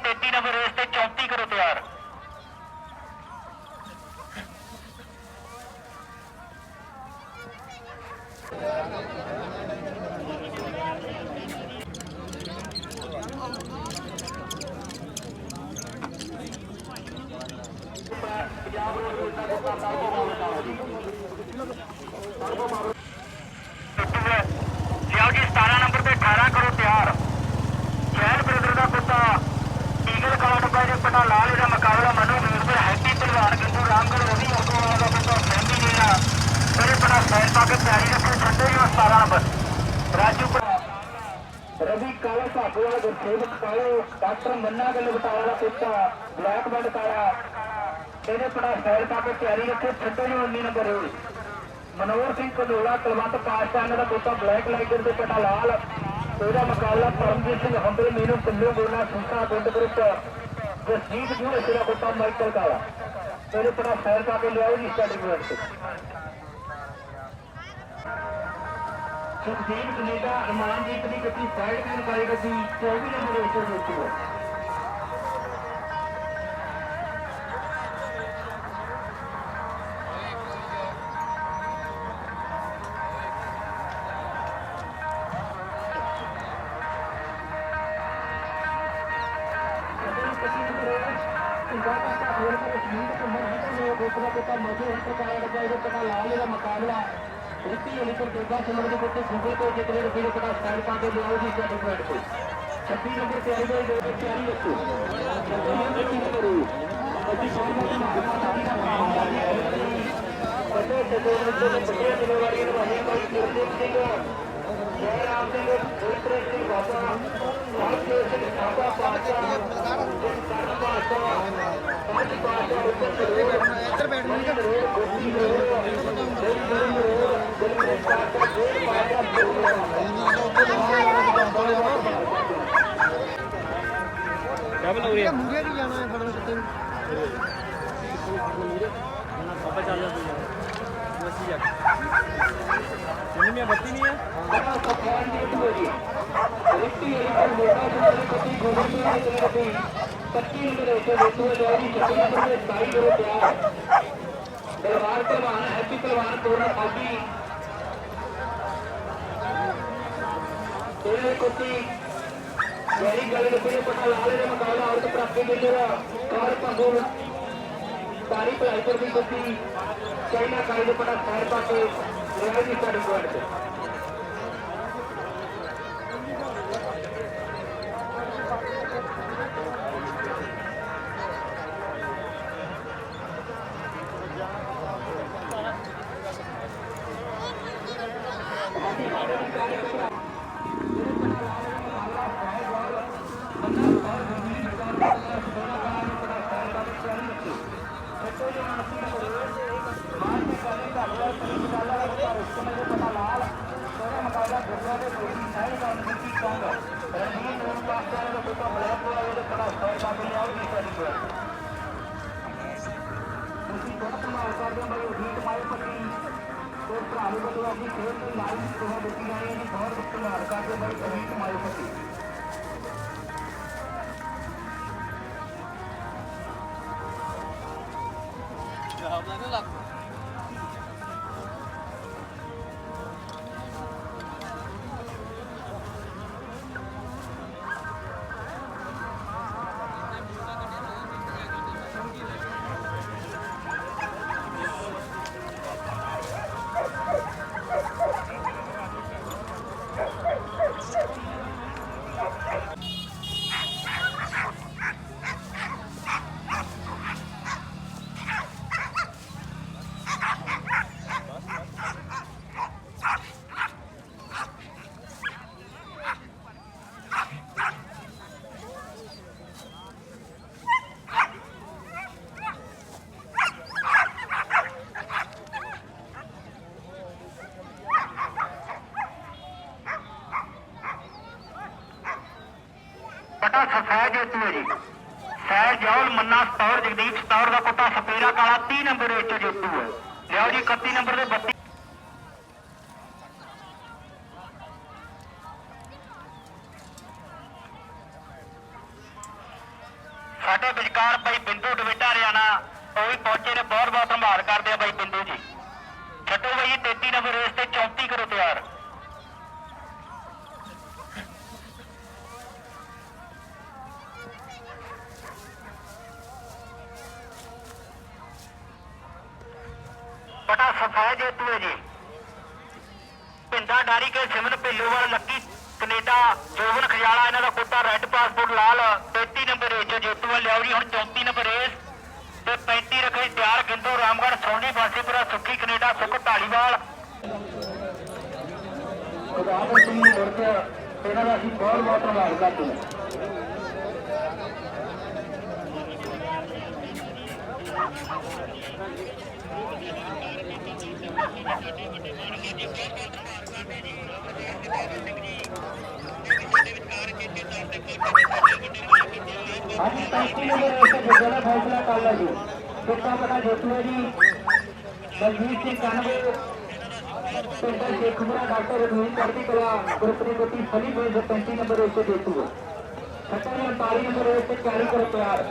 33 number race ਤੇ 34 ਕਰੋ ਤਿਆਰ ਲਿਆਓ ਜੀ 17 ਨੰਬਰ ਤੇ 18 ਕਰੋ ਤਿਆਰ ਚੈਨ ਬ੍ਰਦਰ ਦਾ ਪੁੱਤਾ ਈਗਲ ਕਾਲਾ ਡੱਬਾ ਦੇ ਪਟਾ ਲਾਲ ਇਹਦਾ ਮੁਕਾਬਲਾ ਮਨੂ ਵੀਰ ਹੈਪੀ ਪਹਿਲਵਾਨ ਕਿੰਦੂ ਰਾਮਗੜ ਰਵੀ ਅਗੋਂ ਦਾ ਪੁੱਤਾ ਫੈਮੀ ਨੇ ਮੇਰੇ ਪਟਾ ਸੈਨ ਪਾ ਕੇ ਤਿਆਰੀ ਰੱਖੋ ਛੱਡੇ ਹੀ 17 ਨੰਬਰ ਰਾਜੂ ਰਵੀ ਕਾਲਾ ਭਾਗੋ ਵਾਲਾ ਗੁਰਸੇਵਕ ਕਾਲੋ ਡਾਕਟਰ ਮੰਨਾ ਗੱਲ ਬਟਾਲਾ ਦਾ ਪੁੱਤਾ ਬਲੈਕ ਬੈਲਟ ਕਾਲਾ। ਇਹਦੇ ਪਟਾ ਸੈਨ ਪਾ ਕੇ ਤਿਆਰੀ ਰੱਖੋ ਛੱਡੇ ਹੀ 19 ਨੰਬਰ ਰੋਲ ਮਨੋਹਰ ਸਿੰਘ ਕੰਦੋਲਾ ਕੁਲਵੰਤ ਪਾਸ਼ਾ ਦਾ ਪੁੱਤਾ ਬਲੈਕ ਲਾਈਟਰ ਦੇ ਪਟਾ ਲਾਲ। ਉਹਦਾ ਮੁਕਾਬਲਾ ਪਰਮਜੀਤ ਸਿੰਘ ਹੰਬਲ, ਮੀਨੂ ਕੁੱਲੂ, ਗੋਲਾ, ਸੁੰਸਾ ਪਿੰਡ ਗਰੁੱਪ ਜਸਜੀਤ ਜੀ ਇਸ ਦਾ ਪੁੱਤਾ ਮਾਈਕਲ ਕਾਲਾ ਇਹਦੇ ਪਟਾ ਫੈਰ ਪਾ ਕੇ ਲਿਆਓ ਜੀ ਸਟਾਰਟਿੰਗ ਪੁਆਇੰਟ ਤੇ ਸੁਖਦੀਪ ਕਨੇਡਾ ਅਰਮਾਨਦੀਪ ਦੀ ਗੱਡੀ ਸਾਈਡ ਤੇ ਲਗਾਈ ਗੱਡੀ 24 ਨੰਬਰ ਉੱਤੇ ਰੁਕੀ ਹੈ। ਰਿੱਤੀ ਅਲੀ ਪਰ ਦੇਗਾ ਸਮਰ ਦੇ ਕੋਤੇ ਸੂਬੇ ਤੋਂ ਜਿੱਤਨੇ ਰੁਪਏ ਦੇ ਪਤਾ ਸਟਾਈਲ ਪਾ ਕੇ ਲਿਆਓ ਜੀ ਸਟਾਰਟਿੰਗ ਪੁਆਇੰਟ ਤੇ 26 ਨੰਬਰ ਤਿਆਰੀ ਦੇ ਦੋ ਤੇ ਤਿਆਰੀ ਰੱਖੋ। 26 ਨੰਬਰ ਕੀ ਕਰੋ ਅਸੀਂ ਫਾਰਮਾ ਦੀ ਮਾਤਾ ਦੀ ਦਾ ਇੱਧਰ ਬੈਠ ਜ਼ਰੂਰ ਗੋਪੀ ਜ਼ਰੂਰ ਦਿਲ ਜ਼ਰੂਰ ਦਿਲ ਨਹੀਂ ਜਾਣਾ ਹੈ ਫੜਨ ਕਿਤੇ ਨੂੰ ਪਾਪਾ ਚੱਲ। ਜਾ ਤੂੰ ਯਾਰ ਮਸੀ ਜਾ ਜਿੰਨੀ ਮੈਂ ਬੱਤੀ ਨਹੀਂ ਹੈ ਬੜਾ ਸਫਾਨ ਦੀ ਹੋਈ ਰਿੱਤੀ ਵਾਲੀ ਪਰ ਮੋਟਾ ਜਿਹਾ ਕੱਟੀ ਗੋਬਰ ਤੋਂ ਨਿਕਲ ਗਈ 25 ਨੰਬਰ ਉੱਤੇ ਵੇਖੋ ਲਿਆ ਜੀ 26 ਨੰਬਰ ਦੇ 27 ਕਰੋ ਤਿਆਰ ਦਲਵਾਰ ਪਹਿਲਵਾਨ ਹੈਪੀ ਪਹਿਲਵਾਨ ਪੂਰਨ ਫੌਜੀ ਇਹ ਕੁੱਤੀ ਗੈਰੀ ਗਲੇ ਦੇ ਪਿੱਛੇ ਪਟਾ ਲਾਲੇ ਦੇ ਮੁਕਾਬਲਾ ਔਰਤ ਪ੍ਰਾਪਤੀ ਦੇ ਜਰਾ ਕਾਰ ਭੰਗੂ ਤਾਰੀ ਭਲਾਈ ਪਰ ਵੀ ਕੁੱਤੀ ਚਾਈਨਾ ਕਾਲੀ ਦੇ ਪਟਾ ਫਾਇਰ ਪਾ ਕੇ ਰਹਿ ਜੀ ਸਾਡੇ ਪੁਆਇੰਟ ਤੇ ਪਤੀ ਸਫੈਦ ਹੈ ਜੀ ਸਹਿਜ ਮੰਨਾ ਸਤੌਰ, ਜਗਦੀਪ ਸਤੌਰ ਦਾ ਪੁੱਤਾ ਸਪੇਰਾ ਕਾਲਾ 30 ਨੰਬਰ ਵਿੱਚ ਜੇਤੂ ਹੈ। ਲਿਆਓ ਜੀ 31 ਨੰਬਰ ਦੇ 32 ਸਾਡੇ ਵਿਚਕਾਰ ਬਾਈ ਬਿੰਦੂ ਡਵੇਟਾ ਰਿਆਣਾ ਉਹ ਵੀ ਪਹੁੰਚੇ ਨੇ ਬਹੁਤ ਬਹੁਤ ਧੰਨਵਾਦ ਕਰਦੇ ਆ ਬਾਈ ਬਿੰਦੂ ਜੀ। ਛੱਡੋ ਬਾਈ ਇਹ 33 ਨੰਬਰ ਰੇਸ ਤੇ 34 ਕਰੋ ਤਿਆਰ। ਬਟਾ ਸਫੈਦ ਜੇਤੂ ਹੈ ਜੀ ਪਿੰਡਾ ਡਾਰੀ ਕੇ ਸਿਮਨ ਭਿੱਲੋਵਾਲ ਲੱਕੀ, ਕੈਨੇਡਾ, ਜੋਬਨ ਖਜਾਲਾ, ਇਹਨਾਂ ਦਾ ਕੁੱਤਾ ਰੈੱਡ ਪਾਸਪੋਰਟ ਲਾਲ 33 ਨੰਬਰ ਰੇਸ ਚ ਜੇਤੂ ਆ, ਲਿਆਓ ਜੀ, ਹੁਣ 34 ਨੰਬਰ ਰੇਸ ਤੇ 35 ਰੱਖੇ ਤਿਆਰ ਗਿੰਦੂ, ਰਾਮਗੜ੍ਹ, ਸੋਨੀ ਬਾਸੀਪੁਰਾ ਸੁੱਖੀ, ਕੈਨੇਡਾ, ਸੁੱਖ, ਢਾਲੀਵਾਲ। ਖੁਦਾਵੰਦ ਸਿੰਘ ਦੀ ਮੁਰਤ ਇਹਨਾਂ ਦਾ ਅਸੀਂ ਬਹੁਤ ਬਹੁਤ ਧੰਨਵਾਦ ਕਰਦੇ ਹਾਂ ਅੱਜ ਤੱਕ ਨੰਬਰ ਇਸ ਜੱਜਾਂ ਦਾ ਫੈਸਲਾ ਕਰ ਲਿਆ ਜੀ। ਕਿੱਤਾ ਬੜਾ ਜੋਤੂ ਹੈ ਜੀ। ਬਲਜੀਤ ਸਿੰਘ ਕਨਵੇ ਪਿੰਡ ਸ਼ੇਖਪੁਰਾ ਡਾਕਟਰ ਰਣਵੀਰ ਚੜ੍ਹਦੀ ਕਲਾ ਗਰੁੱਪ ਦੀ ਕੋਟੀ ਫਲੀ ਬੇਸ 35 ਨੰਬਰ ਇਸ ਤੇ ਜੇਤੂ ਹੈ ਸੱਤਾ ਨੇ 39 ਨੰਬਰ ਇਸ ਤੇ 40 ਕਰੋ ਪਿਆਰ।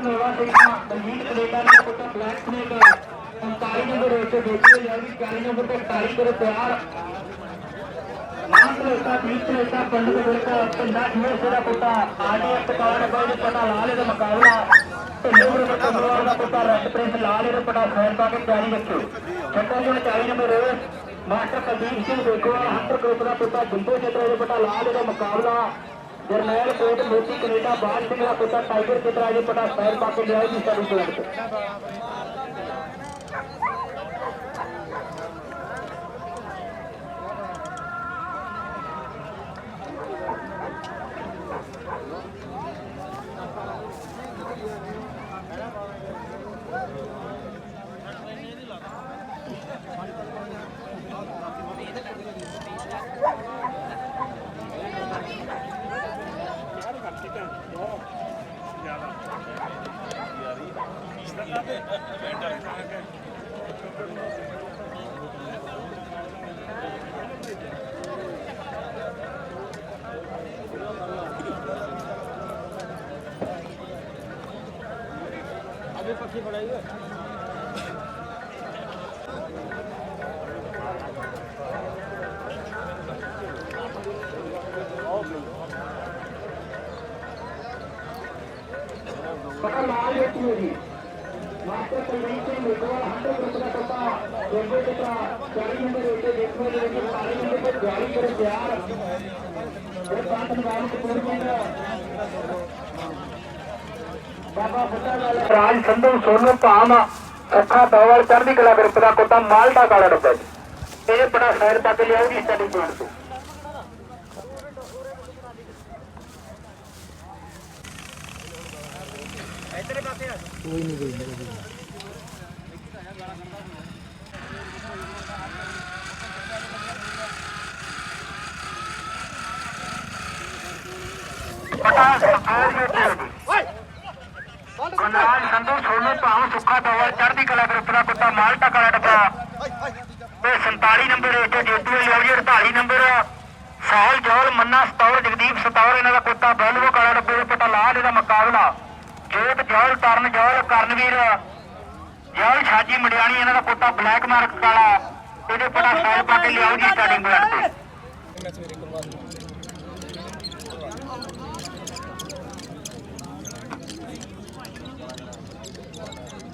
ਸਾਡੀ ਜੱਪਾ ਕਮੇਵਾ ਸਿੰਘਾਂ ਦਾ ਪੁੱਤਰ ਬਲੈਕ ਸਨੇਕ 39 ਨੰਬਰ ਇਸ ਤੇ ਜੇਤੂ 40 ਨੰਬਰ ਤੇ 40 ਕਰੋ ਪਿਆਰ ਮਾਨ ਬੀਚ ਰੇਤਾ ਪਿੰਡ ਦੇ ਵਿੱਚ ਪਿੰਡਾ ਦਾ ਪੁੱਤਾ ਆਡੀ ਅਤਕਾਰ ਬਾਈ ਪਤਾ ਲਾਲ ਦਾ ਮੁਕਾਬਲਾ। ਢਿੱਲੋਂ ਦੇ ਕਮਰਵਾਲ ਦਾ ਪੁੱਤਾ ਰੈੱਡ ਪ੍ਰਿੰਸ ਲਾਲ ਦੇ ਪਟਾ ਫੈਰ ਪਾ ਕੇ ਤਿਆਰੀ ਰੱਖੋ ਛੱਟਾ ਜੀ 40 ਨੰਬਰ ਮਾਸਟਰ ਕੁਲਦੀਪ ਸਿੰਘ ਦੇਖੋ, ਹੰਟਰ ਗਰੁੱਪ ਦਾ ਪੁੱਤਾ ਜਿੰਦੋ ਚਿੱਤਰਾ ਦੇ ਪਟਾ ਲਾਲ ਦਾ ਮੁਕਾਬਲਾ। ਜਰਨੈਲ ਕੋਟ ਮੋਤੀ ਕੈਨੇਡਾ ਬਾਲ ਸਿੰਘ ਦਾ ਪੁੱਤਾ ਟਾਈਗਰ ਚਿੱਤਰਾ ਦੇ ਪਟਾ ਫੈਰ ਪਾ ਕੇ ਲਿਆਈ ਜੀ, ਸਾਡੀ ਟੀਮ अभी पक्षी पड़ाइए ਪਤਾ 40 ਨੰਬਰ ਇਸ ਦੇਖੋ ਦੇ ਵਿੱਚ 40 ਨੰਬਰ ਤੇ 42 ਕਰੋ ਪਿਆਰ ਇਹ ਪੰਜ ਨਵਾਨ ਕਪੂਰ ਸਿੰਘ ਬਾਬਾ ਬੁੱਢਾ ਵਾਲਾ ਰਾਜ ਸੰਧੂ ਸੋਨੂ ਭਾਮ ਅੱਖਾਂ ਦੋਵਲ ਚੜ੍ਹਦੀ ਕਲਾ ਗਰੁੱਪ ਦਾ ਕੁੱਤਾ ਮਾਲਟਾ ਕਾਲਾ ਡੱਬਾ ਜੀ। ਇਹ ਬੜਾ ਸ਼ੈਰ ਤੱਕ ਲਿਆਉਗੀ ਸਟੱਡੀ ਪੁਆਇੰਟ ਤੋਂ। ਪਟਾ ਸਰਕਾਰ ਸੰਧੂ ਸੋਨੂ ਭਾਉ ਸੁੱਖਾ ਦੋਵਲ ਚੜ੍ਹਦੀ ਕਲਾ ਗਰੁੱਪ ਕੁੱਤਾ ਮਾਲਟਾ ਕਾਲਾ ਡੱਬਾ ਤੇ 47 ਨੰਬਰ ਵਿੱਚ ਜੇਤੂ ਹੈ, ਲਿਓ 48 ਨੰਬਰ। ਸਾਹਲ ਜੋਲ ਮੰਨਾ, ਸਤੌਰ, ਜਗਦੀਪ, ਸਤੌਰ, ਇਹਨਾਂ ਦਾ ਕੁੱਤਾ ਬੈਲਵੋ ਕਾਲਾ ਡੱਬੇ ਦੇ ਪਟਾ ਲਾਲ ਇਹਦਾ ਮੁਕਾਬਲਾ। ਜੋਤ ਜੋਲ ਤਰਨ ਜੋਲ ਕਰਨਵੀਰ ਜੋਲ ਛਾਜੀ ਮੜਿਆਣੀ ਇਹਨਾਂ ਦਾ ਕੁੱਤਾ, ਬਲੈਕ ਮਾਰਕ ਕਾਲਾ। ਇਹਦੇ ਪਟਾ ਸਾਈਡ ਪਾ ਕੇ ਲਿਆਓ ਜੀ ਸਟਾਰਟਿੰਗ ਪੁਆਇੰਟ ਤੇ।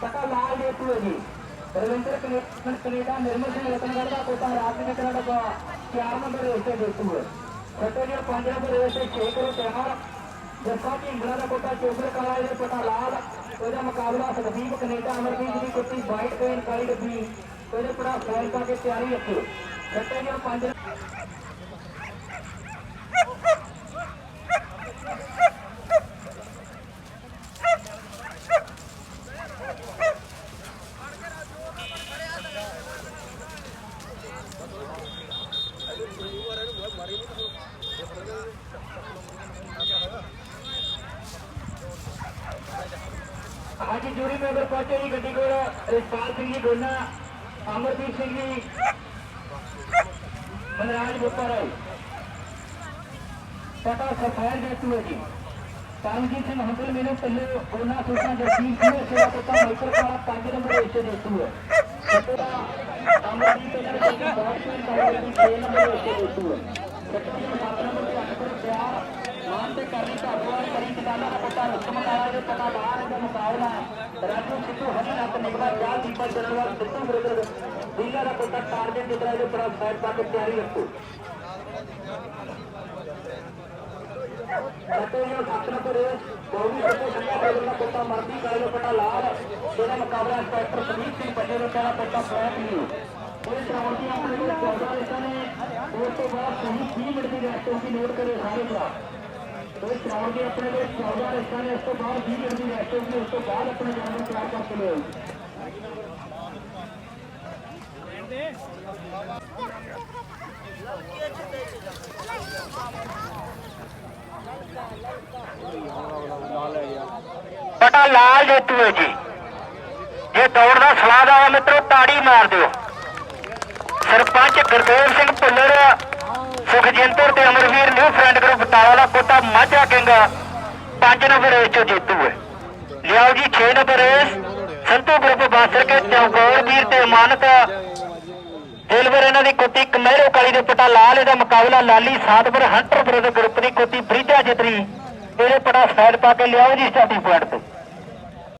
ਟਕਾ ਲਾਲ ਦੇਤੂ ਹੈ ਜੀ ਕੈਨੇਡਾ ਨਿਰਮਲ ਸਿੰਘ ਰਤਨਗੜ੍ਹ ਦਾ ਕੋਟਾ ਰਾਜਨੀਤਿਕ ਕੈਨੇਡਾ ਡੱਬਾ 4 ਨੰਬਰ ਰੇਸ ਤੇ ਜੇਤੂ ਹੈ ਛੋਟੇ 5 ਨੰਬਰ ਰੇਸ ਤੇ 6 ਕਰੋ ਤਿਆਰ ਜੱਸਾ ਢਿੰਗਰਾ ਦਾ ਕੋਟਾ ਚੋਬਰ ਕਾਲਾ ਇਹਦੇ ਕੋਟਾ ਲਾਲ ਉਹਦਾ ਮੁਕਾਬਲਾ ਸੰਦੀਪ ਕੈਨੇਡਾ ਅਮਰਜੀਤ ਦੀ ਕੁੱਤੀ ਵਾਈਟ ਪੇਨ ਕਾਲੀ ਡੱਬੀ ਉਹਦੇ ਕੋਟਾ ਫਾਇਲ ਪਾ ਕੇ ਤਿਆਰੀ ਰੱਖੋ ਛੋਟੇ 5 ਅੱਜ ਜੂਰੀ ਮੈਂਬਰ ਪਹੁੰਚੇ ਜੀ ਗੱਡੀ ਕੋਲ ਰਿਸ਼ਪਾਲ ਸਿੰਘ ਜੀ ਗੋਨਾ ਅਮਰਦੀਪ ਸਿੰਘ ਜੀ, ਮਨਰਾਜ ਬੁੱਪਰ ਪਤਾ ਸਫਾਇਰ ਜੇਤੂ ਹੈ ਜੀ। ਕਰਮਜੀਤ ਸਿੰਘ ਹੰਬਲ ਮੇਰੇ ਪੱਲੇ ਗੋਨਾ ਸੁਲਤਾਨ ਜਗਦੀਪ ਸਿੰਘ ਸੇਵਾ ਪਤਾ ਮਾਈਕਲ ਕਾਲਾ ਪੰਜ ਨੰਬਰ ਵਿੱਚ ਜੇਤੂ ਹੈ। ਸਤਰਾ ਅਮਰਦੀਪ ਸਿੰਘ ਜੀ ਬਹੁਤ ਹੀ ਕਾਲੇ ਦੀ 6 ਨੰਬਰ ਵਿੱਚ ਜੇਤੂ ਹੈ। ਸਤਰਾ ਜੀ ਸੱਤ ਨੰਬਰ ਤੇ ਅੱਠ ਪਰ ਪਿਆਰ ਮਾਨ ਤੇ ਕਰਨੀ ਢਾਬੂਆਂ ਕਰੀ ਕਿਤਾਬਾਂ ਦਾ ਪਤਾ ਰਸਮ ਕਾਲਾ ਦੇ ਪਤਾ ਬਾਹਰ ਦਾ ਮੁਕਾਬਲਾ ਹੈ। ਰਾਜੂ ਸਿੱਧੂ ਹਰੀ ਨੱਤ ਨਿਗਮਾ ਚਾਰ ਦੀਪਾ ਜਨਰਲ ਸਿੱਧੂ ਬ੍ਰਦਰ ਦਿੱਲਾ ਦਾ ਪਤਾ ਟਾਰਗੇਟ ਜਿੱਤਰਾ ਦੇ ਉੱਪਰ ਸਾਈਡ ਪਾ ਕੇ ਤਿਆਰੀ ਰੱਖੋ। ਸੱਤੋ ਜੀ ਸੱਤ ਨੰਬਰ ਰੇਸ ਗੌਰੀ ਸੱਤੋ ਸੰਗਾ ਬ੍ਰਦਰ ਦਾ ਪਤਾ ਮਰਦੀ ਕਾਲੇ ਦਾ ਪਤਾ ਲਾਲ। ਇਹਦਾ ਮੁਕਾਬਲਾ ਇੰਸਪੈਕਟਰ ਸੁਨੀਤ ਸਿੰਘ। ਪੰਜੇ ਰੁਪਏ ਦਾ ਪਤਾ ਫਲੈਟ ਨਹੀਂ ਪੁਲਿਸ ਰਾਉਂਡੀ ਆਪਣੇ ਕੋਲ 14 ਰੇਸਾਂ ਨੇ। ਉਸ ਤੋਂ ਬਾਅਦ ਸਹੀ 30 ਮਿੰਟ ਦੀ ਰੈਸਟ ਹੋਗੀ ਨੋਟ ਕਰਿਓ ਸਾਰੇ ਭਰਾ। ਉਹ ਚੌੜ ਦੇ ਆਪਣੇ ਕੋਲ 14 ਰੇਸਾਂ ਨੇ ਉਸ ਤੋਂ ਬਾਅਦ 20 ਮਿੰਟ ਦੀ ਰੈਸਟ ਤੋਂ ਬਾਅਦ ਆਪਣੇ ਜਾਨ ਨੂੰ ਤਿਆਰ ਕਰਕੇ ਲਿਆਓ ਪਟਾ ਲਾਲ ਜੇਤੂ ਹੈ ਜੀ। ਜੇ ਦੌੜ ਦਾ ਸਲਾਹ ਦਾ ਮਿੱਤਰੋ, ਤਾੜੀ ਮਾਰ ਦਿਓ। ਸਰਪੰਚ ਗੁਰਦੇਵ ਸਿੰਘ ਭੁੱਲਰ ਸੁਖਜਿੰਦਰ ਤੇ Amarveer new friend group Batala quota ਮਾਝਾ ਕਿੰਗ 5 ਨੰਬਰ ਰੇਸ ਚੋਂ ਜੇਤੂ ਹੈ। ਲਿਆਓ ਜੀ 6 ਨੰਬਰ ਰੇਸ ਸੰਤੂ ਗਰੁੱਪ ਬਾਸਰ ਕੇ ਚੌਗੌਰ ਵੀਰ ਤੇ ਮਾਨਤ ਦਿਲਵਰ ਇਹਨਾਂ ਦੀ ਕੁੱਤੀ ਕਮੈਰੋ ਕਾਲੀ ਦੇ ਪਟਾ ਲਾਲ, ਇਹਦਾ ਮੁਕਾਬਲਾ Lali Satpur hunter brother group ਦੀ ਕੁੱਤੀ ਬ੍ਰਿਜਾ ਜਿੱਤਰੀ। ਇਹਦੇ ਪਟਾ ਸਾਈਡ ਪਾ ਕੇ ਲਿਆਓ ਜੀ ਸਟਾਰਟਿੰਗ ਪੁਆਇੰਟ ਤੇ।